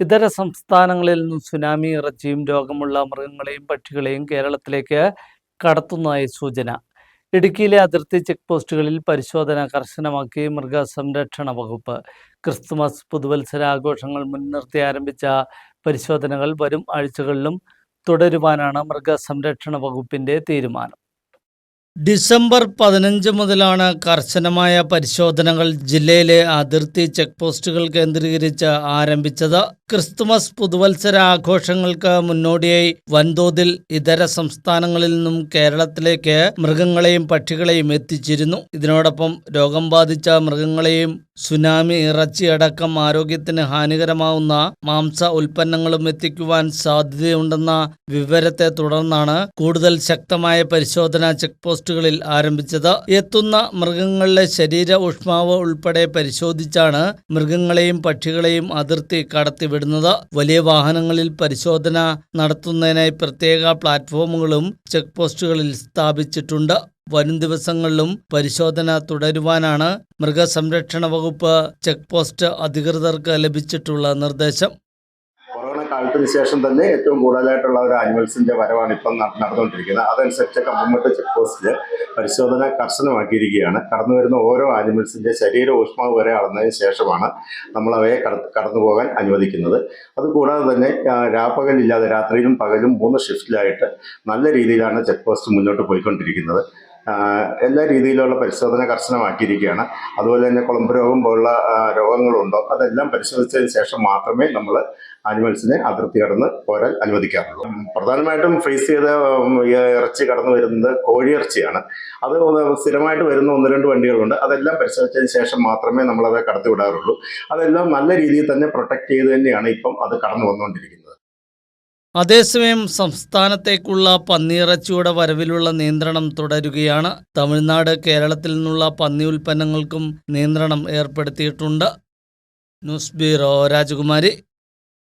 ഇതര സംസ്ഥാനങ്ങളിൽ നിന്നും സുനാമി ഇറച്ചിയും രോഗമുള്ള മൃഗങ്ങളെയും പക്ഷികളെയും കേരളത്തിലേക്ക് കടത്തുന്നതായി സൂചന. ഇടുക്കിയിലെ അതിർത്തി ചെക്ക് പോസ്റ്റുകളിൽ പരിശോധന കർശനമാക്കി മൃഗസംരക്ഷണ വകുപ്പ്. ക്രിസ്തുമസ് പുതുവത്സര ആഘോഷങ്ങൾ മുൻനിർത്തി ആരംഭിച്ച പരിശോധനകൾ വരും ആഴ്ചകളിലും തുടരുവാനാണ് മൃഗസംരക്ഷണ വകുപ്പിന്റെ തീരുമാനം. ഡിസംബർ പതിനഞ്ച് മുതലാണ് കർശനമായ പരിശോധനകൾ ജില്ലയിലെ അതിർത്തി ചെക്ക് പോസ്റ്റുകൾ കേന്ദ്രീകരിച്ച് ആരംഭിച്ചത്. ക്രിസ്തുമസ് പുതുവത്സര ആഘോഷങ്ങൾക്ക് മുന്നോടിയായി വൻതോതിൽ ഇതര സംസ്ഥാനങ്ങളിൽ നിന്നും കേരളത്തിലേക്ക് മൃഗങ്ങളെയും പക്ഷികളെയും എത്തിച്ചിരുന്നു. ഇതിനോടൊപ്പം രോഗം ബാധിച്ച മൃഗങ്ങളെയും സുനാമി ഇറച്ചി അടക്കം ആരോഗ്യത്തിന് ഹാനികരമാവുന്ന മാംസ ഉൽപ്പന്നങ്ങളും എത്തിക്കുവാൻ സാധ്യതയുണ്ടെന്ന വിവരത്തെ തുടർന്നാണ് കൂടുതൽ ശക്തമായ പരിശോധന ചെക്ക് പോസ്റ്റുകളിൽ ആരംഭിച്ചത്. എത്തുന്ന മൃഗങ്ങളിലെ ശരീര ഊഷ്മാവ് ഉൾപ്പെടെ പരിശോധിച്ചാണ് മൃഗങ്ങളെയും പക്ഷികളെയും അതിർത്തി കടത്തിവിടുന്നത്. വലിയ വാഹനങ്ങളിൽ പരിശോധന നടത്തുന്നതിനായി പ്രത്യേക പ്ലാറ്റ്ഫോമുകളും ചെക്ക് പോസ്റ്റുകളിൽ സ്ഥാപിച്ചിട്ടുണ്ട്. വരും ദിവസങ്ങളിലും പരിശോധന തുടരുവാനാണ് മൃഗസംരക്ഷണ വകുപ്പ് ചെക്ക് പോസ്റ്റ് അധികൃതർക്ക് ലഭിച്ചിട്ടുള്ള നിർദ്ദേശം. കാലത്തിന് ശേഷം തന്നെ ഏറ്റവും കൂടുതലായിട്ടുള്ള ഒരു ആനിമൽസിന്റെ വരവാണ് ഇപ്പം നട- നടന്നുകൊണ്ടിരിക്കുന്നത്. അതനുസരിച്ച് കമ്പമട്ട് ചെക്ക് പോസ്റ്റിൽ പരിശോധന കർശനമാക്കിയിരിക്കുകയാണ്. കടന്നു വരുന്ന ഓരോ ആനിമൽസിന്റെ ശരീര ഊഷ്മാവ് വരെ അളന്നതിന് ശേഷമാണ് നമ്മൾ അവയെ കടന്നു പോകാൻ അനുവദിക്കുന്നത്. അതുകൂടാതെ തന്നെ രാപ്പകലില്ലാതെ രാത്രിയിലും പകലും മൂന്ന് ഷിഫ്റ്റിലായിട്ട് നല്ല രീതിയിലാണ് ചെക്ക് പോസ്റ്റ് മുന്നോട്ട് പോയിക്കൊണ്ടിരിക്കുന്നത്. എല്ലാ രീതിയിലുള്ള പരിശോധന കർശനമാക്കിയിരിക്കുകയാണ്. അതുപോലെ തന്നെ കുളമ്പ് രോഗം പോലുള്ള രോഗങ്ങളുണ്ടോ അതെല്ലാം പരിശോധിച്ചതിന് ശേഷം മാത്രമേ നമ്മൾ ആനിമൽസിനെ അതിർത്തി കടന്ന് പോരാൻ അനുവദിക്കാറുള്ളൂ. പ്രധാനമായിട്ടും ഫേസ് ചെയ്ത ഇറച്ചി കടന്നു വരുന്നത് കോഴിയിറച്ചിയാണ്. അത് ഒന്ന് സ്ഥിരമായിട്ട് വരുന്ന ഒന്ന് രണ്ട് വണ്ടികളുണ്ട്. അതെല്ലാം പരിശോധിച്ചതിന് ശേഷം മാത്രമേ നമ്മളത് കടത്തിവിടാറുള്ളൂ. അതെല്ലാം നല്ല രീതിയിൽ തന്നെ പ്രൊട്ടക്ട് ചെയ്ത് തന്നെയാണ് ഇപ്പം അത് കടന്നു വന്നുകൊണ്ടിരിക്കുന്നത്. അതേസമയം സംസ്ഥാനത്തേക്കുള്ള പന്നിയിറച്ചിയുടെ വരവിലുള്ള നിയന്ത്രണം തുടരുകയാണ്. തമിഴ്നാട് കേരളത്തിൽ നിന്നുള്ള പന്നി ഉൽപ്പന്നങ്ങൾക്കും നിയന്ത്രണം ഏർപ്പെടുത്തിയിട്ടുണ്ട്. ന്യൂസ് ബ്യൂറോ രാജകുമാരി.